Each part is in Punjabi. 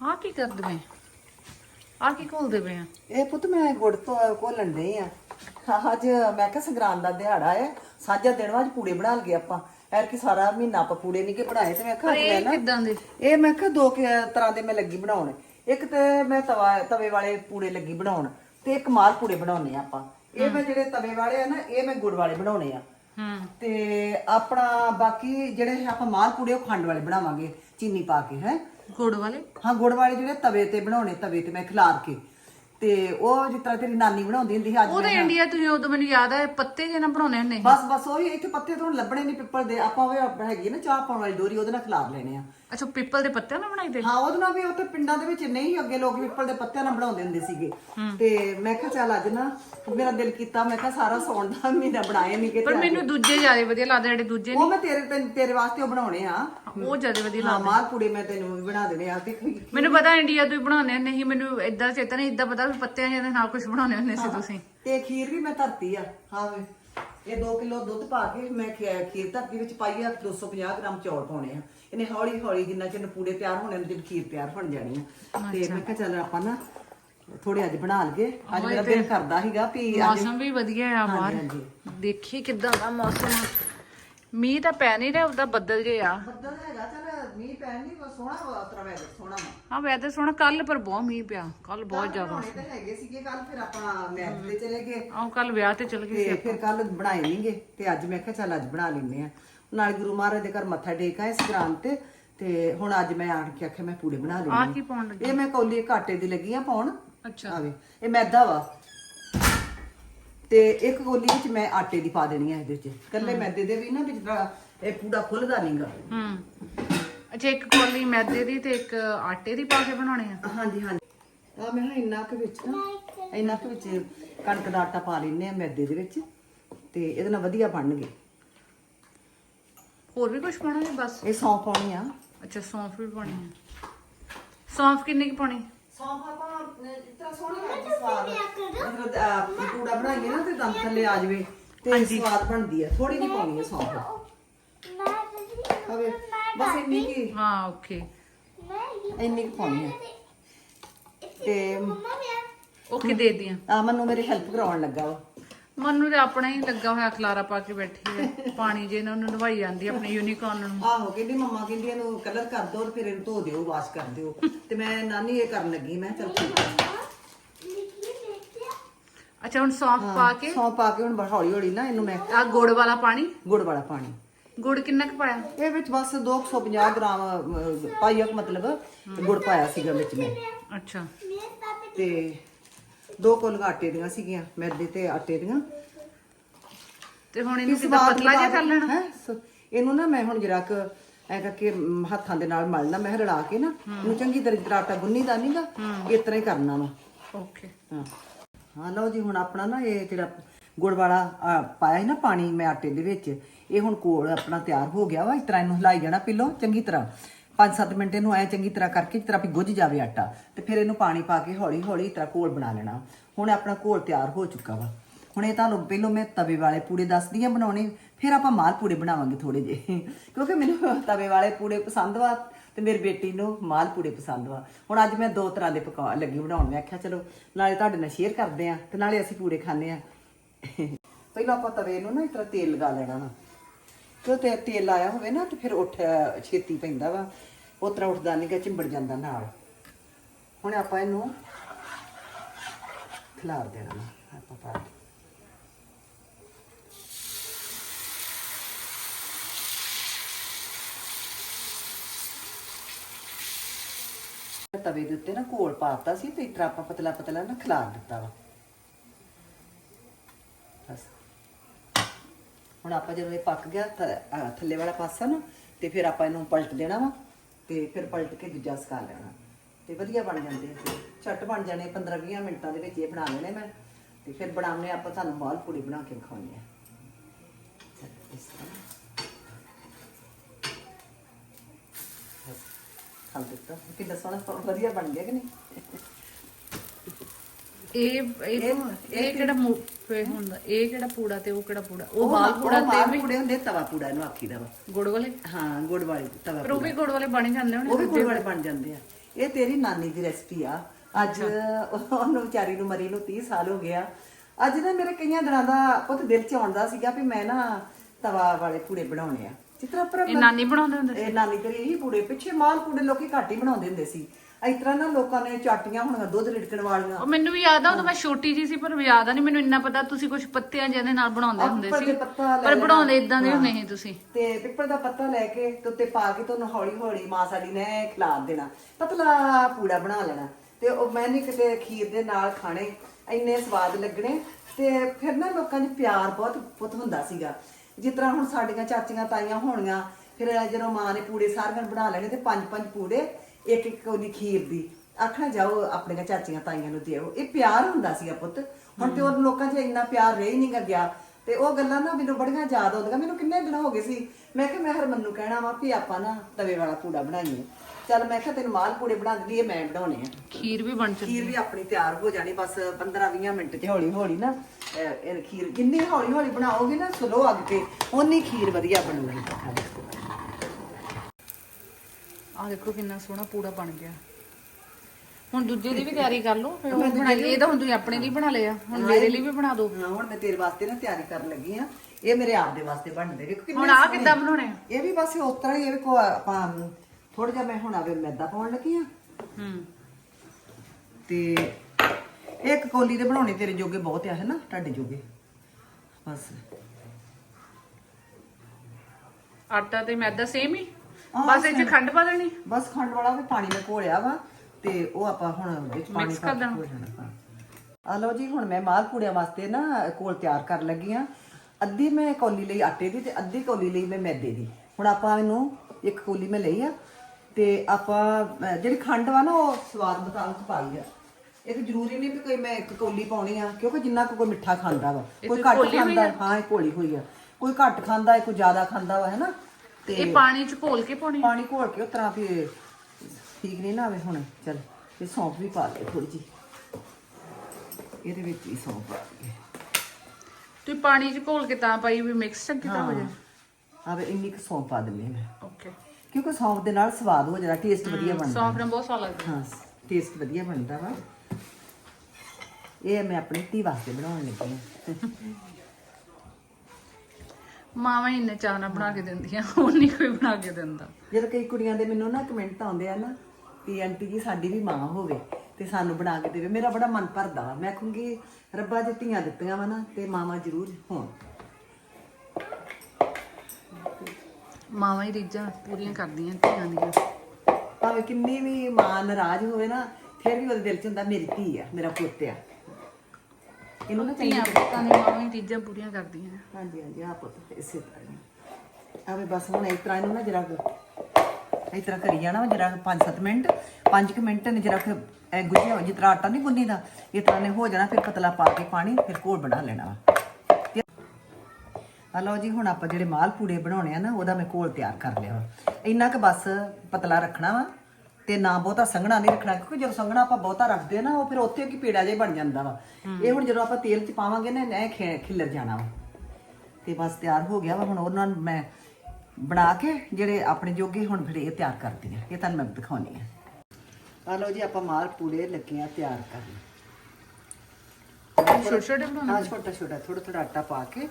ਆ ਕੀ ਕਰਦੇ ਪਏ ਆ? ਕੀ ਘੋਲਦੇ ਪਏ ਆ? ਇਹ ਪੁੱਤ ਮੈਂ ਗੁੜ ਤੋਂ ਘੋਲਣ ਡਈ ਆ। ਅੱਜ ਮੈਂ ਕਿਹਾ ਸੰਗਰਾਂਦ ਦਾ ਦਿਹਾੜਾ ਹੈ ਸਾਂਝਾ ਦਿਨ ਵਾਜ ਪੂੜੇ ਬਣਾ ਲਗੇ ਆਪਾਂ। ਐਰ ਕਿ ਸਾਰਾ ਮਹੀਨਾ ਆਪਾਂ ਪੂੜੇ ਨਹੀਂ ਕੇ ਬਣਾਏ ਤੇ ਮੈਂ ਕਿਹਾ ਪਰ ਅੱਜ ਮੈਂ ਇਹ ਨਾ ਕਿਦਾਂ ਦੇ? ਇਹ ਮੈਂ ਕਿਹਾ ਦੋ ਕੁ ਤਰ੍ਹਾਂ ਦੇ ਮੈਂ ਲੱਗੀ ਬਣਾਉਣ। ਇੱਕ ਤੇ ਮੈਂ ਤਵਾ ਤਵੇ ਵਾਲੇ ਪੂੜੇ ਲੱਗੀ ਬਣਾਉਣ ਤੇ ਇੱਕ ਮਾਲ ਪੂੜੇ ਬਣਾਉਣੇ ਆ ਆਪਾਂ। ਇਹ ਮੈਂ ਜਿਹੜੇ ਤਵੇ ਵਾਲੇ ਆ ਨਾ ਇਹ ਮੈਂ ਗੁੜ ਵਾਲੇ ਬਣਾਉਣੇ ਆ। ਹੂੰ। ਤੇ ਆਪਣਾ ਬਾਕੀ ਜਿਹੜੇ ਆਪਾਂ ਮਾਲ ਪੂੜੇ ਉਹ ਖੰਡ ਵਾਲੇ ਬਣਾਵਾਂਗੇ ਚੀਨੀ ਪਾ ਕੇ ਹੈ। ਗੁੜ ਵਾਲੇ? ਹਾਂ ਗੁੜ ਵਾਲੇ ਜਿਹੜੇ ਤਵੇ ਤੇ ਬਣਾਉਣੇ ਤਵੇ ਤੇ ਮੈਂ ਖਿਲਾਰ ਕੇ। ਤੇ ਉਹ ਜਿਸ ਤਰ੍ਹਾਂ ਤੇਰੀ ਨਾਨੀ ਬਣਾਉਂਦੀ ਹੁੰਦੀ ਸੀ ਅੱਜ ਉਹ ਤਾਂ ਇੰਡੀਆ ਤੁਸੀਂ ਉਦੋਂ ਮੈਨੂੰ ਯਾਦ ਹੈ ਪੱਤੇ ਜਿਹੇ ਨਾਲ ਬਣਾਉਣੇ ਹੁੰਦੇ ਬਸ ਬਸ ਉਹੀ ਇੱਥੇ ਪੱਤੇ ਤੋਂ ਲੱਭਣੇ ਨਹੀਂ ਪਿੱਪਲ ਦੇ ਆਪਾਂ ਉਹ ਹੈਗੀ ਨਾ ਚਾਹ ਪਾਉਣ ਵਾਲੀ ਡੋਰੀ ਉਹਦੇ ਨਾਲ ਖਿਲਾਰ ਲੈਣੇ ਆ। ਅੱਛਾ ਪਿੱਪਲ ਦੇ ਪੱਤਿਆਂ ਨਾਲ ਬਣਾਈ ਦੇ? ਹਾਂ ਉਹਦੇ ਨਾਲ ਵੀ ਉੱਥੇ ਪਿੰਡਾਂ ਦੇ ਵਿੱਚ ਨਹੀਂ ਅੱਗੇ ਲੋਕ ਪਿੱਪਲ ਦੇ ਪੱਤਿਆਂ ਨਾਲ ਬਣਾਉਂਦੇ ਹੁੰਦੇ ਸੀਗੇ। ਤੇ ਮੈਂ ਕਿਹਾ ਚੱਲ ਅੱਜ ਨਾ ਮੇਰਾ ਦਿਲ ਕੀਤਾ ਮੈਂ ਕਿਹਾ ਸਾਰਾ ਸੌਣ ਦਾ ਮਹੀਨਾ ਬਣਾਏ ਨਹੀਂ ਪਰ ਕਿਤੇ ਮੈਨੂੰ ਦੂਜੇ ਜ਼ਿਆਦਾ ਵਧੀਆ ਲੱਗਦੇ ਜਿਹੜੇ ਦੂਜੇ ਉਹ ਮੈਂ ਤੇਰੇ ਤੇਰੇ ਵਾਸਤੇ ਉਹ ਬਣਾਉਣੇ ਆ। ਉਹ ਜ਼ਿਆਦਾ ਵਧੀਆ ਹਾਂ ਮਾਰ ਪੂੜੇ ਮੈਂ ਤੈਨੂੰ ਵੀ ਬਣਾ ਦੇਣੇ ਆ ਤੇ ਮੈਨੂੰ ਪਤਾ ਇੰਡੀਆ ਤੋਂ ਹੀ ਬਣਾਉਂਦੇ ਹੁੰਦੇ ਸੀ ਮੈਨੂੰ ਇਦਾਂ ਚੇਤਾ ਨਹੀਂ ਇਦਾਂ ਪਤਾ ਵੀ ਪੱਤਿਆਂ ਜਿਹੇ ਦੇ ਨਾਲ ਕੁਝ ਬਣਾਉਂਦੇ ਹੁੰਦੇ ਸੀ ਤੁਸੀਂ। ਤੇ ਖੀਰ ਵੀ ਮੈਂ ਧਰਤੀ ਆ ਹਾਂ ਵੇ। ਇਹ 2 ਕਿਲੋ ਦੁੱਧ ਪਾ ਕੇ ਮੈਂ ਖੀ- ਖੀਰ ਧਰਤੀ ਵਿੱਚ ਪਾਈ ਆ 250 ਗ੍ਰਾਮ ਚੌਲ ਪਾਉਣੇ ਆ। ਇਹਨੇ ਹੌਲੀ ਹੌਲੀ ਜਿੰਨਾ ਚਿਰ ਪੂੜੇ ਤਿਆਰ ਹੋਣੇ ਉਹਨਾਂ ਚਿਰ ਖੀਰ ਤਿਆਰ ਬਣ ਜਾਣੀ ਆ। ਤੇ ਮੈਂ ਕਿਹਾ ਚੱਲ ਆਪਾਂ ਨਾ ਥੋੜੇ ਅੱਜ ਬਣਾ ਲਈਏ। ਅੱਜ ਮੇਰਾ ਦਿਲ ਕਰਦਾ ਸੀਗਾ ਵੀ ਮੌਸਮ ਵੀ ਵਧੀਆ ਆ ਬਾਹਰ। ਦੇਖੀ ਕਿਦਾਂ ਦਾ ਮੌਸਮ। ਮੀਂਹ ਤਾਂ ਪੈ ਨਹੀਂ ਰਿਹਾ ਉਹਦਾ ਬੱਦਲ ਜੇ ਆ। ਬੱਦਲ ਮੀਂਹ ਪੈਣ ਨਹੀਂ ਸੋਹਣਾ ਵਾ ਉਤਰਾ ਵੈਦਰ ਸੋਹਣਾ ਵਾ। ਹਾਂ ਵੈਦਰ ਸੋਹਣਾ ਕੱਲ ਪਰ ਬਹੁਤ ਮੀਂਹ ਪਿਆ ਕੱਲ ਬਹੁਤ ਜ਼ਿਆਦਾ। ਬਣਾਉਣੇ ਤਾਂ ਹੈਗੇ ਸੀਗੇ ਕੱਲ ਫਿਰ ਆਪਾਂ ਮੈਚ ਤੇ ਚਲੇ ਗਏ। ਆਹ ਕੱਲ ਵਿਆਹ ਤੇ ਚਲ ਗਏ ਤੇ ਫਿਰ ਕੱਲ ਬਣਾਏ ਨਹੀਂਗੇ ਤੇ ਅੱਜ ਮੈਂ ਕਿਹਾ ਚੱਲ ਅੱਜ ਬਣਾ ਲੈਨੇ ਆ ਨਾਲ ਗੁਰੂ ਮਹਾਰਾਜ ਦੇ ਘਰ ਮੱਥਾ ਟੇਕ ਆਏ ਸੰਗਰਾਂਦ ਤੇ ਤੇ ਹੁਣ ਅੱਜ ਮੈਂ ਆਣ ਕੇ ਆਖਿਆ ਮੈਂ ਪੂੜੇ ਬਣਾ ਆ ਲੈਣੇ ਕੀ ਪਾਉਣ ਲੱਗੇ? ਇਹ ਮੈਂ ਕੌਲੀ ਆਟੇ ਦੀ ਲੱਗੀ ਆ ਪਾਉਣ। ਅੱਛਾ। ਆਵੇ ਇਹ ਮੈਦਾ ਵਾ। ਤੇ ਇੱਕ ਕੌਲੀ ਵਿੱਚ ਮੈਂ ਆਟੇ ਦੀ ਪਾ ਦੇਣੀ ਆ ਇਹਦੇ ਵਿੱਚ। ਕੱਲੇ ਮੈਦੇ ਦੇ ਵੀ ਨਾ ਵਿੱਚ ਇਹ ਪੂੜਾ ਖੁੱਲਦਾ ਨਹੀਂਗਾ ਹੂੰ। ਅੱਛਾ ਇੱਕ ਕੋਲੀ ਮੈਦੇ ਦੀ ਤੇ ਇੱਕ ਆਟੇ ਦੀ ਪਾ ਕੇ ਬਣਾਉਣੇ ਆ? ਹਾਂਜੀ ਹਾਂਜੀ। ਆ ਮੈਂ ਨਾ ਇੰਨਾ ਕੁ ਵਿੱਚ ਨਾ ਇੰਨਾ ਕੁ ਵਿੱਚ ਕਣਕ ਦਾ ਆਟਾ ਪਾ ਲੈਨੇ ਆ ਮੈਦੇ ਦੇ ਵਿੱਚ ਤੇ ਇਹਦੇ ਨਾਲ ਵਧੀਆ ਬਣਨਗੇ। ਹੋਰ ਵੀ ਕੁਝ ਪਾਉਣਾ ਹੈ ਬਸ? ਇਹ ਸੌਂਫ ਪਾਉਣੀ ਆ। ਅੱਛਾ ਸੌਂਫ ਵੀ ਪਾਉਣੀ ਹੈ ਸੌਂਫ ਕਿੰਨੀ ਕੁ ਪਾਉਣੀ? ਸੌਂਫ ਆਪਾਂ ਇਤਨਾ ਸੋਹਣਾ ਲੱਗਦਾ ਸਵਾਦ। ਮਤਲਬ ਪੂੜਾ ਬਣਾਈਏ ਨਾ ਤੇ ਦਮ ਥੱਲੇ ਆ ਜਾਵੇ ਤੇ ਸਵਾਦ ਬਣਦੀ ਹੈ ਥੋੜੀ ਜਿਹੀ ਪਾਉਣੀ ਸੌਂਫ। ਹਵੇ ਬਸ ਇੰਨੀ ਕੀ ਹਾਂ ਓਕੇ ਇੰਨੀ ਕੁ ਪਾਉਣੀ ਹੈ ਤੇ ਓਕੇ ਦੇ ਦਿਆਂ। ਆ ਮੈਨੂੰ ਮੇਰੀ ਹੈਲਪ ਕਰਾਉਣ ਲੱਗਾ ਵਾ। ਮਨੂੰ ਤੇ ਆਪਣਾ ਹੀ ਲੱਗਾ ਹੋਇਆ ਖਲਾਰਾ ਪਾ ਕੇ ਬੈਠੀ ਹੈ। ਪਾਣੀ ਜੇ ਇਹਨਾਂ ਨੂੰ ਨਵਾਈ ਜਾਂਦੀ ਆਪਣੇ ਯੂਨੀਕੌਰਨ ਨੂੰ। ਆਹੋ ਕਹਿੰਦੀ ਮੰਮਾ ਕਹਿੰਦੀ ਇਹਨੂੰ ਕਲਰ ਕਰ ਦਿਓ ਤੇ ਫਿਰ ਇਹਨੂੰ ਧੋ ਦਿਓ ਵਾਸ਼ ਕਰ ਦਿਓ। ਤੇ ਮੈਂ ਨਾਨੀ ਇਹ ਕਰਨ ਲੱਗੀ ਮੈਂ ਚੱਲ ਠੀਕ ਹੈ ਅੱਛਾ ਹੁਣ ਸੌਂਫ ਪਾ ਕੇ? ਸੌਂਫ ਪਾ ਕੇ ਹੁਣ ਹੌਲੀ ਹੌਲੀ ਨਾ ਇਹਨੂੰ ਮੈਂ ਆ ਗੁੜ ਵਾਲਾ ਪਾਣੀ? ਗੁੜ ਵਾਲਾ ਪਾਣੀ। ਗੁੜ ਕਿੰਨਾ ਕੁ ਪਾਇਆ? ਇਹ ਵਿੱਚ ਬਸ 250 ਗ੍ਰਾਮ ਪਾਈਆ ਕੁ ਮਤਲਬ ਗੁੜ ਪਾਇਆ ਸੀਗਾ ਵਿੱਚ ਮੈਂ। ਅੱਛਾ। ਤੇ ਦੋ ਕੋਲੀਆਂ ਆਟੇ ਦੀਆਂ ਸੀਗੀਆਂ ਮੈਦੇ ਤੇ ਆਟੇ ਦੀਆਂ। ਤੇ ਹੁਣ ਇਹਨੂੰ ਕਿੱਦਾਂ ਪਤਲਾ ਜਿਹਾ ਕਰ ਲੈਣਾ? ਹੈ ਇਹਨੂੰ ਨਾ ਮੈਂ ਹੁਣ ਜਰਾ ਕ ਐ ਕਰਕੇ ਮ, ਹੱਥਾਂ ਦੇ ਨਾਲ ਮਲਣਾ ਮੈਂ ਰਲਾ ਕੇ ਨਾ ਇਹਨੂੰ ਚੰਗੀ ਤਰ੍ਹਾਂ ਤਰ੍ਹਾਂ ਆਟਾ ਗੁੰਨੀ ਦਾ ਨਹੀਂਗਾ ਇਸ ਤਰ੍ਹਾਂ ਹੀ ਕਰਨਾ ਵਾ। ਓਕੇ। ਹਾਂ। ਹਾਂ ਲਓ ਜੀ ਹੁਣ ਆਪਣਾ ਨਾ ਇਹ ਜਿਹੜਾ ਗੁੜ ਵਾਲਾ ਆ, ਪਾਇਆ ਸੀ ਨਾ ਪਾਣੀ ਮੈਂ ਆਟੇ ਦੇ ਵਿੱਚ। ਇਹ ਹੁਣ ਕੋਲ ਆਪਣਾ ਤਿਆਰ ਹੋ ਗਿਆ ਵਾ ਇਸ ਤਰ੍ਹਾਂ ਇਹਨੂੰ ਹਿਲਾਈ ਜਾਣਾ ਪਿੱਲੋ ਚੰਗੀ ਤਰ੍ਹਾਂ। 5-7 ਮਿੰਟ ਇਹਨੂੰ ਐ ਚੰਗੀ ਤਰ੍ਹਾਂ ਕਰਕੇ ਜਿਸ ਤਰ੍ਹਾਂ ਵੀ ਗੁੱਝ ਜਾਵੇ ਆਟਾ ਤੇ ਫਿਰ ਇਹਨੂੰ ਪਾਣੀ ਪਾ ਕੇ ਹੌਲੀ ਹੌਲੀ ਇਸ ਤਰ੍ਹਾਂ ਘੋਲ ਬਣਾ ਲੈਣਾ। ਹੁਣ ਆਪਣਾ ਘੋਲ ਤਿਆਰ ਹੋ ਚੁੱਕਾ ਵਾ। ਹੁਣ ਇਹ ਤੁਹਾਨੂੰ ਪਹਿਲੋਂ ਮੈਂ ਤਵੇ ਵਾਲੇ ਪੂੜੇ ਦੱਸਦੀ ਆ ਬਣਾਉਣੇ ਫਿਰ ਆਪਾਂ ਮਾਲ ਪੂੜੇ ਬਣਾਵਾਂਗੇ ਥੋੜੇ ਜਿਹੇ। ਕਿਉਂਕਿ ਮੈਨੂੰ ਤਵੇ ਵਾਲੇ ਪੂੜੇ ਪਸੰਦ ਵਾ ਤੇ ਮੇਰੀ ਬੇਟੀ ਨੂੰ ਮਾਲ ਪੂੜੇ ਪਸੰਦ ਵਾ। ਹੁਣ ਅੱਜ ਮੈਂ ਦੋ ਤਰ੍ਹਾਂ ਦੇ ਪਕਾ ਲੱਗੀ ਬਣਾਉਣ ਮੈਂ ਆਖਿਆ ਚਲੋ ਨਾਲੇ ਤੁਹਾਡੇ ਨਾਲ ਸ਼ੇਅਰ ਕਰਦੇ ਆ ਤੇ ਨਾਲੇ ਅਸੀਂ ਪੂੜੇ ਖਾਂਦੇ ਆ ਪਹਿਲਾਂ ਆਪਾਂ ਤਵੇ ਨੂੰ ਨਾ ਇਸ ਤਰ੍ਹਾਂ ਤੇਲ ਲਗਾ ਲੈਣਾ ਵਾ। ਕਿਉਂ ਤੇ ਤੇਲ ਲਾਇਆ ਹੋਵੇ ਨਾ ਤੇ ਫਿਰ ਉੱਠ ਛੇਤੀ ਪੈਂਦਾ ਵਾ। ਉਹ ਤਰ੍ਹਾਂ ਉੱਠਦਾ ਨਹੀਂਗਾ ਚਿੰਬੜ ਜਾਂਦਾ ਨਾਲ। ਹੁਣ ਆਪਾਂ ਇਹਨੂੰ ਖਿਲਾਰ ਦੇਣਾ ਵਾ, ਆਪਾਂ ਪਾ ਕੇ। ਤਵੇ ਦੇ ਉੱਤੇ ਨਾ ਘੋਲ ਪਾਤਾ ਸੀ ਤੇ ਇਸ ਤਰ੍ਹਾਂ ਆਪਾਂ ਪਤਲਾ ਪਤਲਾ ਨਾ ਖਿਲਾਰ ਦਿੱਤਾ ਵਾ। ਬਸ। ਹੁਣ ਆਪਾਂ ਜਦੋਂ ਇਹ ਪੱਕ ਗਿਆ ਥੱਲੇ ਵਾਲਾ ਪਾਸਾ ਨਾ, ਤੇ ਫਿਰ ਆਪਾਂ ਇਹਨੂੰ ਪਲਟ ਦੇਣਾ ਵਾ, ਤੇ ਫਿਰ ਪਲਟ ਕੇ ਦੂਜਾ ਸਕਾ ਲੈਣਾ। ਤੇ ਵਧੀਆ ਬਣ ਜਾਂਦੇ ਆ ਫਿਰ। ਝੱਟ ਬਣ ਜਾਣੇ 15-20 ਮਿੰਟਾਂ ਦੇ ਵਿੱਚ ਇਹ ਬਣਾ ਲੈਣੇ ਮੈਂ। ਤੇ ਫਿਰ ਬਣਾਉਣੇ ਆਪਾਂ, ਤੁਹਾਨੂੰ ਮਾਲ ਪੂਰੀ ਬਣਾ ਕੇ ਖਾਣੀ ਹੈ ਚੱਲ, ਇਸ ਤਰ੍ਹਾਂ। ਖਾ ਦਿੱਤਾ ਕਿੰਨਾ ਸੋਹਣਾ, ਵਧੀਆ ਬਣ ਗਿਆ ਕਿ ਨਹੀਂ? ਇਹ ਇਹ ਇਹ ਕਿਹੜਾ ਮੂੰਹ ਫੇ ਹੁੰਦਾ? ਇਹ ਕਿਹੜਾ ਪੂੜਾ ਤੇ ਉਹ ਕਿਹੜਾ ਪੂੜਾ? ਉਹ ਉਹ ਮਾਲ ਉਹ ਪੂੜਾ ਮਾਲ ਤੇ ਪੂੜੇ ਹੁੰਦੇ ਤਵਾ ਪੂੜਾ ਇਹਨੂੰ ਆਖੀਦਾ ਵਾ। ਗੁੜ ਵਾਲੇ? ਹਾਂ ਗੁੜ ਵਾਲੀ ਤਵਾ ਪਰ ਉਹ ਵੀ ਗੁੜ ਵਾਲੇ ਬਣ ਜਾਂਦੇ ਉਹ ਹੋਣੇ ਵੀ ਗੁੜ ਵਾਲੇ ਬਣ ਜਾਂਦੇ ਆ। ਇਹ ਤੇਰੀ ਨਾਨੀ ਦੀ ਰੈਸਪੀ ਆ। ਅੱਜ ਉਹਨੂੰ ਵਿਚਾਰੀ ਨੂੰ ਮਰੀ ਨੂੰ 30 ਸਾਲ ਹੋ ਗਿਆ ਅੱਜ ਨਾ ਮੇਰੇ ਕਈਆਂ ਦਿਨਾਂ ਦਾ ਪੁੱਤ ਦਿਲ ਚ ਆਉਂਦਾ ਸੀਗਾ ਵੀ ਮੈਂ ਨਾ ਤਵਾ ਵਾਲੇ ਪੂੜੇ ਬਣਾਉਣੇ ਆ। ਤਰ੍ਹਾਂ ਪਰ ਇਹ ਨਾਨੀ ਬਣਾਉਂਦੇ ਹੁੰਦੇ ਸੀ? ਇਹ ਨਾਨੀ ਤੇਰੀ ਇਹੀ ਪੂੜੇ ਪਿੱਛੇ ਮਾਲ ਪੂੜੇ ਲੋਕੀ ਘੱਟ ਹੀ ਬਣਾਉਂਦੇ ਹੁੰਦੇ ਸੀ। ਇਸ ਤਰ੍ਹਾਂ ਨਾ ਲੋਕਾਂ ਨੇ ਚਾਟੀਆਂ ਹੁਣ ਦੁੱਧ ਰਿੜਕਣ ਵਾਲੀਆਂ। ਉਹ ਮੈਨੂੰ ਵੀ ਯਾਦ ਆ ਉਦੋਂ ਮੈਂ ਛੋਟੀ ਜੀ ਸੀ ਪਰ ਯਾਦ ਆ ਨਹੀਂ ਮੈਨੂੰ ਇੰਨਾ ਪਤਾ ਤੁਸੀਂ ਕੁਝ ਪੱਤਿਆਂ ਜਿਹਦੇ ਨਾਲ ਬਣਾਉਂਦੇ ਹੁੰਦੇ ਸੀ। ਪਰ। ਬਣਾਉਂਦੇ ਇਦਾਂ ਦੇ ਹੁੰਦੇ ਸੀ ਤੁਸੀਂ। ਤੇ ਪਿੱਪਲ ਦਾ ਪੱਤਾ ਲੈ ਕੇ ਤੇ ਉੱਤੇ ਪਾ ਕੇ ਤੁਹਾਨੂੰ ਹੌਲੀ ਹੌਲੀ ਮਾਂ ਸਾਡੀ ਨੇ ਖਿਲਾਰ ਦੇਣਾ। ਪਤਲਾ ਪੂੜਾ ਬਣਾ ਲੈਣਾ। ਤੇ ਉਹ ਮੈਂ ਨਹੀਂ ਕਿਤੇ ਖੀਰ ਦੇ ਨਾਲ ਖਾਣੇ ਇੰਨੇ ਸਵਾਦ ਲੱਗਣੇ। ਤੇ ਫਿਰ ਨਾ ਲੋਕਾਂ 'ਚ ਪਿਆਰ ਬਹੁਤ ਪੁੱਤ ਹੁੰਦਾ ਸੀਗਾ। ਜਿਸ ਤਰ੍ਹਾਂ ਹੁਣ ਸਾਡੀਆਂ ਚਾਚੀਆਂ ਤਾਈਆਂ ਹੋਣੀਆਂ ਫਿਰ ਜਦੋਂ ਮਾਂ ਨੇ ਪੂੜੇ ਸਾਰਿਆਂ ਬਣਾ ਲੈਣੇ ਤੇ ਪੰਜ ਪੰਜ ਪੂੜੇ ਇੱਕ ਇੱਕ ਕੋਲੀ ਖੀਰ ਦੀ। ਆਖਣਾ ਜਾਓ ਆਪਣੀਆਂ ਚਾਚੀਆਂ ਤਾਈਆਂ ਨੂੰ ਦਿਓ। ਇਹ ਪਿਆਰ ਹੁੰਦਾ ਸੀਗਾ ਪੁੱਤ। ਹੁਣ ਤੇ ਉਹ ਲੋਕਾਂ 'ਚ ਇੰਨਾ ਪਿਆਰ ਰਹਿ ਨਹੀਂ ਗਿਆ। ਤੇ ਉਹ ਗੱਲਾਂ ਨਾ ਮੈਨੂੰ ਬੜੀਆਂ ਯਾਦ ਆਉਂਦੀਆਂ। ਮੈਨੂੰ ਕਿੰਨੇ ਦਿਨ ਹੋ ਗਏ ਸੀ। ਮੈਂ ਕਿਹਾ ਮੈਂ ਹਰਮਨ ਨੂੰ ਕਹਿਣਾ ਵਾ ਵੀ ਆਪਾਂ ਨਾ ਤਵੇ ਵਾਲਾ ਪੂੜਾ ਬਣਾਈਏ। ਚੱਲ ਮੈਂ ਕਿਹਾ ਤੈਨੂੰ ਮਾਲ ਪੂੜੇ ਬਣਾ ਦਿੰਦੀ ਇਹ ਮੈਂ ਬਣਾਉਣੇ ਆ। ਖੀਰ ਵੀ ਬਣ ਚੱਲੀ ਖੀਰ ਵੀ ਆਪਣੀ ਤਿਆਰ ਹੋ ਜਾਣੀ। ਬਸ 15-20 ਮਿੰਟ 'ਚ ਹੌਲੀ ਹੌਲੀ ਨਾ ਅਹ, ਇਹ ਖੀਰ ਜਿੰਨੀ ਹੌਲੀ ਹੌਲੀ ਬਣਾਓਗੇ ਨਾ ਸਲੋ ਅੱਗ ਤੇ ਓਨੀ ਖੀਰ ਵਧੀਆ ਬਣੂਗੀ। ਆ ਦੇਖੋ ਕਿੰਨਾ ਸੋਹਣਾ ਪੂੜਾ ਬਣ ਗਿਆ। ਹੁਣ ਦੂਜੇ ਦੀ ਵੀ ਤਿਆਰੀ ਕਰ ਲਓ ਫਿਰ ਉਹ ਬਣਾਈਏ ਇਹ ਤਾਂ ਹੁਣ ਤੁਸੀਂ ਆਪਣੇ ਲਈ ਬਣਾ ਲਿਆ ਹੁਣ ਮੇਰੇ ਲਈ ਵੀ ਬਣਾ ਦਿਓ। ਹਾਂ ਹੁਣ ਮੈਂ ਤੇਰੇ ਵਾਸਤੇ ਨਾ ਤਿਆਰੀ ਕਰਨ ਲੱਗੀ ਆ। ਇਹ ਮੇਰੇ ਆਪ ਦੇ ਵਾਸਤੇ ਬਣਦੇ ਵੇਖੋ ਕਿੰਨੇ ਹੁਣ ਆ ਸੋਹਣੇ। ਕਿੱਦਾਂ ਬਣਾਉਣੇ ਆ? ਇਹ ਵੀ ਬਸ ਉਸ ਤਰ੍ਹਾਂ ਹੀ ਇਹ ਵੀ ਕੋ ਆਪਾਂ ਥੋੜਾ ਜਿਹਾ ਮੈਂ ਹੁਣ ਆਵੇ ਮੈਦਾ ਪਾਉਣ ਲੱਗੀ ਆ। ਹੂੰ। ਤੇ ਇੱਕ ਕੋਲੀ ਦੇ ਬਣਾਉਣੇ ਤੇਰੇ ਜੋਗੇ ਬਹੁਤ ਆ ਹੈ ਨਾ ਤੁਹਾਡੇ ਜੋਗੇ। ਬਸ। ਆਟਾ ਤੇ ਮੈਦਾ ਸੇਮ ਹਾਂ, ਬਸ ਇਹ ਚ ਖੰਡ ਪਾ ਦੇਣੀ? ਬਸ ਖੰਡ ਵਾਲਾ ਵੀ ਪਾਣੀ ਮੈਂ ਘੋਲਿਆ ਵਾ ਤੇ ਉਹ ਆਪਾਂ ਹੁਣ ਵਿੱਚ ਪਾਣੀ ਕਰ ਦੇਣਾ। ਆ ਲਓ ਜੀ ਹੁਣ ਮੈਂ ਮਾਲ ਪੂੜਿਆਂ ਵਾਸਤੇ ਨਾ ਕੋਲ ਤਿਆਰ ਕਰਨ ਲੱਗੀ ਆ ਅੱਧੀ ਮੈਂ ਕੌਲੀ ਲਈ ਆਟੇ ਦੀ ਤੇ ਅੱਧੀ ਕੌਲੀ ਲਈ ਮੈਂ ਮੈਦੇ ਦੀ। ਹੁਣ ਆਪਾਂ ਇਹਨੂੰ ਇੱਕ ਕੌਲੀ ਮੈਂ ਲਈ ਆ ਤੇ ਆਪਾਂ ਜਿਹੜੀ ਖੰਡ ਵਾ ਨਾ ਉਹ ਸਵਾਦ ਮੁਤਾਬਕ ਪਾਈ ਆ। ਇੱਕ ਜ਼ਰੂਰੀ ਨਹੀਂ ਵੀ ਕੋਈ ਮੈਂ ਇੱਕ ਕੌਲੀ ਪਾਉਣੀ ਆ ਕਿਉਂਕਿ ਜਿੰਨਾ ਕੁ ਕੋਈ ਮਿੱਠਾ ਖਾਂਦਾ ਵਾ ਇਹ ਕੋਈ ਤੇ ਘੱਟ ਖਾਂਦਾ ਹਾਂ ਇਹ ਘੋਲੀ ਹੋਈ ਆ। ਕੋਈ ਘੱਟ ਖਾਂਦਾ ਹੈ ਕੋਈ ਜ਼ਿਆਦਾ ਖਾਂਦਾ ਵਾ ਹੈਨਾ ਤੇ ਇਹ ਪਾਣੀ ਚ ਘੋਲ ਕੇ ਪਾਉਣੀ ਪਾਣੀ ਘੋਲ ਕੇ ਉਸ ਤਰ੍ਹਾਂ ਵੀ ਠੀਕ ਨਹੀਂ ਨਾ ਆਵੇ ਹੁਣ ਚਲ ਇਹ ਸੌਂਫ ਵੀ ਪਾ ਦੇ ਥੋੜੀ ਜੀ ਇਹਦੇ ਵਿੱਚ ਹੀ ਸੌਂਫ ਪਾ ਦਈਏ ਤੁਸੀਂ ਪਾਣੀ ਚ ਘੋਲ ਕੇ ਤਾਂ ਪਾਈ ਵੀ ਮਿਕਸ ਚੰਗੀ ਤਰ੍ਹਾਂ ਹੋ ਜਾਏ। ਆਵੇ ਇੰਨੀ ਕੁ ਸੌਂਫ ਪਾ ਦਿੰਦੇ ਮੈਂ। ਓਕੇ ਕਿਉਂਕਿ ਸੌਂਫ ਦੇ ਨਾਲ ਸਵਾਦ ਹੋ ਜਾਂਦਾ ਟੇਸਟ ਵਧੀਆ ਬਣਦਾ। ਸੌਫਟ ਨਾਲ ਬਹੁਤ ਸਵਾਦ ਲੱਗਦਾ। ਹਾਂ ਟੇਸਟ ਵਧੀਆ ਬਣਦਾ ਵਾ। ਇਹ ਮੈਂ ਆਪਣੀ ਧੀ ਵਾਸਤੇ ਬਣਾਉਣ ਲੱਗੀ ਹਾਂ। ਮਾਵਾਂ ਹੀ ਇੰਨੇ ਚਾਅ ਨਾਲ ਬਣਾ ਕੇ ਦਿੰਦੀਆਂ ਉਹ ਨਹੀਂ ਕੋਈ ਬਣਾ ਕੇ ਦਿੰਦਾ। ਜਦੋਂ ਕਈ ਕੁੜੀਆਂ ਦੇ ਮੈਨੂੰ ਨਾ ਕਮੈਂਟ ਆਉਂਦੇ ਆ ਨਾ ਕਿ ਆਂਟੀ ਜੀ ਸਾਡੀ ਵੀ ਮਾਂ ਹੋਵੇ ਤੇ ਸਾਨੂੰ ਬਣਾ ਕੇ ਦੇਵੇ। ਮੇਰਾ ਬੜਾ ਮਨ ਭਰਦਾ ਵਾ। ਮੈਂ ਕਹੂੰਗੀ ਰੱਬਾ ਜੇ ਧੀਆਂ ਦਿੱਤੀਆਂ ਵਾ ਨਾ ਤੇ ਮਾਵਾਂ ਜ਼ਰੂਰ ਹੋਣ। ਮਾਵਾਂ ਹੀ ਰੀਝਾਂ ਪੂਰੀਆਂ ਕਰਦੀਆਂ ਧੀਆਂ ਦੀਆਂ। ਭਾਵੇਂ ਕਿੰਨੀ ਵੀ ਮਾਂ ਨਾਰਾਜ਼ ਹੋਵੇ ਨਾ ਫਿਰ ਵੀ ਉਹਦੇ ਦਿਲ 'ਚ ਹੁੰਦਾ ਮੇਰੀ ਧੀ ਆ ਮੇਰਾ ਪੁੱਤ ਆ ਇਹਨੂੰ ਨਾ ਚੰਗੀ ਧੀਆਂ ਪੁੱਤਾਂ ਦੀ ਮਾਵਾਂ ਹੀ ਪੂਰੀਆਂ ਕਰਦੀਆਂ। ਹਾਂਜੀ ਹਾਂਜੀ ਆ ਪੁੱਤ ਇਸੇ ਤਰ੍ਹਾਂ ਹੀ। ਆਵੇ ਬਸ ਹੁਣ ਇਸ ਤਰ੍ਹਾਂ ਇਹਨੂੰ ਨਾ ਜਰਾ ਇਸ ਤਰ੍ਹਾਂ ਕਰੀ ਜਾਣਾ ਜਰਾ 5-7 ਮਿੰਟ 5 ਮਿੰਟ ਨੇ ਜਰਾ ਐ ਗੁੱਝਿਆ ਹੋ ਜਿਸ ਤਰ੍ਹਾਂ ਆਟਾ ਨਹੀਂ ਗੁੰਨੀਦਾ ਇਸ ਤਰ੍ਹਾਂ ਨੇ ਹੋ ਜਾਣਾ ਫਿਰ ਪਤਲਾ ਪਾ ਕੇ ਪਾਣੀ ਫਿਰ ਘੋਲ ਬਣਾ ਲੈਣਾ ਵਾ। ਤੇ ਆ ਲਓ ਜੀ ਹੁਣ ਆਪਾਂ ਜਿਹੜੇ ਮਾਲ ਪੂੜੇ ਬਣਾਉਣੇ ਆ ਨਾ ਉਹਦਾ ਮੈਂ ਘੋਲ ਤਿਆਰ ਕਰ ਲਿਆ ਵਾ। ਇੰਨਾ ਕੁ ਬਸ ਪਤਲਾ ਰੱਖਣਾ ਵਾ। ਤੇ ਨਾ ਬਹੁਤਾ ਸੰਘਣਾ ਨਹੀਂ ਰੱਖਣਾ ਕਿਉਂਕਿ ਜਦੋਂ ਸੰਘਣਾ ਆਪਾਂ ਬਹੁਤਾ ਰੱਖਦੇ ਆ ਨਾ ਉਹ ਫਿਰ ਉੱਥੇ ਕੀ ਪੀੜਾ ਜਿਹਾ ਬਣ ਜਾਂਦਾ ਵਾ। ਇਹ ਹੁਣ ਜਦੋਂ ਆਪਾਂ ਤੇਲ 'ਚ ਪਾਵਾਂਗੇ ਨਾ ਇਹ ਖਿ- ਖਿੱਲਰ ਜਾਣਾ ਵਾ। ਤੇ ਬਸ ਤਿਆਰ ਹੋ ਗਿਆ ਵਾ ਹੁਣ ਉਹਨਾਂ ਨੂੰ ਮੈਂ ਬਣਾ ਕੇ ਜਿਹੜੇ ਆਪਣੇ ਜੋਗੇ ਹੁਣ ਫਿਰ ਇਹ ਤਿਆਰ ਕਰਦੀ ਆ ਇਹ ਤੁਹਾਨੂੰ ਮੈਂ ਦਿਖਾਉਣੀ ਆ ਆ ਲਓ ਜੀ ਆਪਾਂ ਮਾਲ ਪੂੜੇ ਲੱਗੇ ਆ ਤਿਆਰ ਕਰਨ। ਛੋਟੇ ਛੋਟੇ ਬਣਾਉਣੇ ਹਾਂ ਛੋਟਾ ਛੋਟਾ ਥੋੜਾ ਥੋੜਾ ਆਟਾ ਪਾ ਕੇ।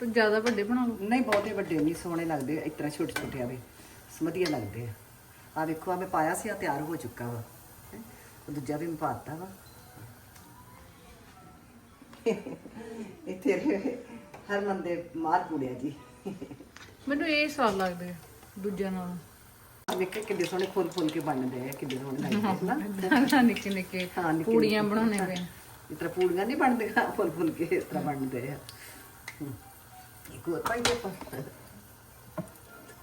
ਤੂੰ ਜ਼ਿਆਦਾ ਵੱਡੇ ਬਣਾ ਲਓ ਨਹੀਂ ਬਹੁਤੇ ਵੱਡੇ ਨਹੀਂ ਸੋਹਣੇ ਲੱਗਦੇ ਇਸ ਤਰ੍ਹਾਂ ਛੋਟੇ ਛੋਟੇ ਆਵੇ ਵਧੀਆ ਲੱਗਦੇ ਆ। ਆ ਵੇਖੋ ਆ ਮੈਂ ਪਾਇਆ ਸੀ ਆ ਤਿਆਰ ਹੋ ਚੁੱਕਾ ਵਾ। ਹੈਂ। ਉਹ ਦੂਜਾ ਵੀ ਮੈਂ ਪਾਤਾ ਵਾ। ਤੇਰੇ ਹਰਮਨ ਦੇ ਮਾਰ ਪੂੜਿਆ ਜੀ। ਮੈਨੂੰ ਇਹ ਸਵਾਦ ਲੱਗਦੇ ਆ ਦੂਜਿਆਂ ਨਾਲੋਂ। ਵੇਖੇ ਕਿੰਨੇ ਸੋਹਣੇ ਫੁੱਲ ਫੁੱਲ ਕੇ ਬਣਦੇ ਆ ਕਿੰਨੇ ਸੋਹਣੇ ਲੱਗਦੇ ਆ ਨਾ ਨਿੱਕੇ ਨਿੱਕੇ ਹਾਂ, ਨਿੱਕੇ ਪੂੜੀਆਂ ਬਣਾਉਣੇ ਪਏ। ਇਸ ਤਰ੍ਹਾਂ ਪੂੜੀਆਂ ਨਹੀਂ ਬਣਦੀਆਂ ਫੁੱਲ ਫੁੱਲ ਕੇ ਇਸ ਤਰ੍ਹਾਂ ਬਣਦੇ ਆ। ਹਮ। ਇੱਕ ਹੋਰ ਪਾਈਏ ਆਪਾਂ।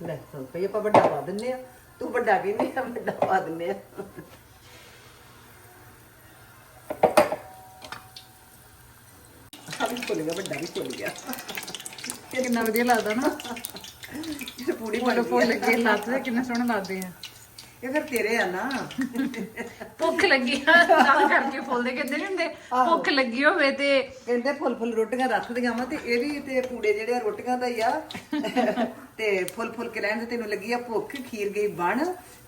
ਲੈ ਹੁਣ ਪਈ ਆਪਾਂ ਵੱਡਾ ਪਾ ਦਿੰਨੇ ਆ। ਤੂੰ ਵੱਡਾ ਕਹਿੰਦੀ ਆ ਵੱਡਾ ਪਾ ਦਿੰਨੇ ਆ। ਵੀ ਫੁੱਲ ਗਿਆ ਵੱਡਾ ਵੀ ਫੁੱਲ ਗਿਆ। ਕਿੰਨਾ ਵਧੀਆ ਲੱਗਦਾ ਨਾ। ਫੁੱਲ ਗਈ ਕੇ ਲੱਤਦੇ ਕਿੰਨੇ ਸੋਹਣੇ ਲੱਗਦੇ ਆ। ਇਹ ਫਿਰ ਤੇਰੇ ਆ ਨਾ। ਭੁੱਖ ਲੱਗੀ ਆ ਤਾਂ ਕਰਕੇ ਫੁੱਲਦੇ ਕਹਿੰਦੇ ਨਹੀਂ ਹੁੰਦੇ ਭੁੱਖ ਲੱਗੀ ਹੋਵੇ ਤੇ ਕਹਿੰਦੇ ਫੁੱਲ ਫੁੱਲ ਰੋਟੀਆਂ ਰੱਖਦੀਆਂ ਵਾ ਤੇ ਇਹ ਵੀ ਤੇ ਪੂੜੇ ਜਿਹੜੇ ਆ ਰੋਟੀਆਂ ਦਾ ਹੀ ਆ। ਤੇ ਫੁੱਲ ਫੁੱਲ ਕੇ ਰਹਿਣ ਤੇ ਤੈਨੂੰ ਲੱਗੀ ਆ ਭੁੱਖ ਖੀਰ ਗਈ ਬਣ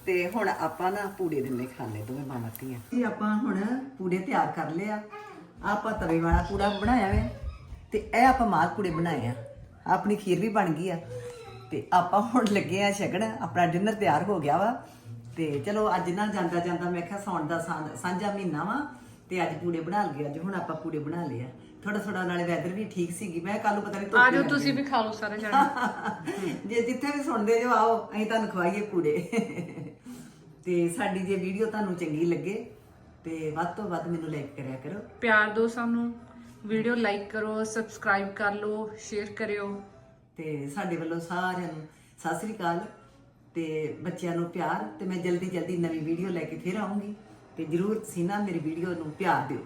ਤੇ ਹੁਣ ਆਪਾਂ ਨਾ ਪੂੜੇ ਦਿੰਨੇ ਖਾਣੇ ਦੋਵੇਂ ਮਾਵਾਂ ਧੀਆਂ। ਜੀ ਆਪਾਂ ਹੁਣ ਪੂੜੇ ਤਿਆਰ ਕਰ ਲਿਆ ਆਪਾਂ ਤਵੇ ਵਾਲਾ ਪੂੜਾ ਬਣਾਇਆ ਵੇ ਤੇ ਇਹ ਆਪਾਂ ਮਾਲ ਪੂੜੇ ਬਣਾਏ ਆ। ਆਪਣੀ ਖੀਰ ਵੀ ਬਣ ਗਈ ਆ। ਤੇ ਆਪਾਂ ਹੁਣ ਲੱਗੇ ਆ ਛਕਣ ਆਪਣਾ ਡਿਨਰ ਤਿਆਰ ਹੋ ਗਿਆ ਵਾ। ਤੇ ਚਲੋ ਅੱਜ ਨਾ ਜਾਂਦਾ ਜਾਂਦਾ ਮੈਂ ਕਿਹਾ ਸੌਣ ਦਾ ਸਾਂ- ਸਾਂਝਾ ਮਹੀਨਾ ਵਾ ਤੇ ਅੱਜ ਪੂੜੇ ਬਣਾ ਲਏ ਅੱਜ ਹੁਣ ਆਪਾਂ ਪੂੜੇ ਬਣਾ ਲਏ ਆ। ਥੋੜਾ ਥੋੜਾ ਨਾਲੇ ਵੈਦਰ ਵੀ ਠੀਕ ਸੀਗੀ। ਮੈਂ ਕੱਲ ਨੂੰ ਪਤਾ ਨਹੀਂ ਆ ਜਾਓ ਤੁਸੀਂ ਵੀ ਖਾ ਲਓ ਸਾਰੇ ਜਣੇ। ਜੇ ਜਿੱਥੇ ਵੀ ਸੁਣਦੇ ਜੋ ਆਓ ਅਸੀਂ ਤੁਹਾਨੂੰ ਖਵਾਈਏ ਕੂੜੇ ਤੇ ਸਾਡੀ ਜੇ ਵੀਡੀਓ ਤੁਹਾਨੂੰ ਚੰਗੀ ਲੱਗੇ ਤੇ ਵੱਧ ਤੋਂ ਵੱਧ ਮੈਨੂੰ ਲਾਈਕ ਕਰਿਆ ਕਰੋ। ਪਿਆਰ ਦਿਓ ਸਾਨੂੰ। ਵੀਡੀਓ ਲਾਈਕ ਕਰੋ ਸਬਸਕ੍ਰਾਈਬ ਕਰ ਲਓ ਸ਼ੇਅਰ ਕਰਿਓ। ਤੇ ਸਾਡੇ ਵੱਲੋਂ ਸਾਰਿਆਂ ਨੂੰ ਸਤਿ ਸ੍ਰੀ ਅਕਾਲ। ਤੇ ਬੱਚਿਆਂ ਨੂੰ ਪਿਆਰ ਤੇ ਮੈਂ ਜਲਦੀ ਜਲਦੀ ਨਵੀਂ ਵੀਡੀਓ ਲੈ ਕੇ ਫਿਰ ਆਉਂਗੀ ਤੇ ਜਰੂਰ ਸੀਨਾ ਮੇਰੀ ਵੀਡੀਓ ਨੂੰ ਪਿਆਰ ਦਿਓ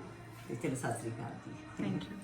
ਤੇ ਚਲੋ ਸਤਿ ਸ੍ਰੀ ਅਕਾਲ ਜੀ। Thank you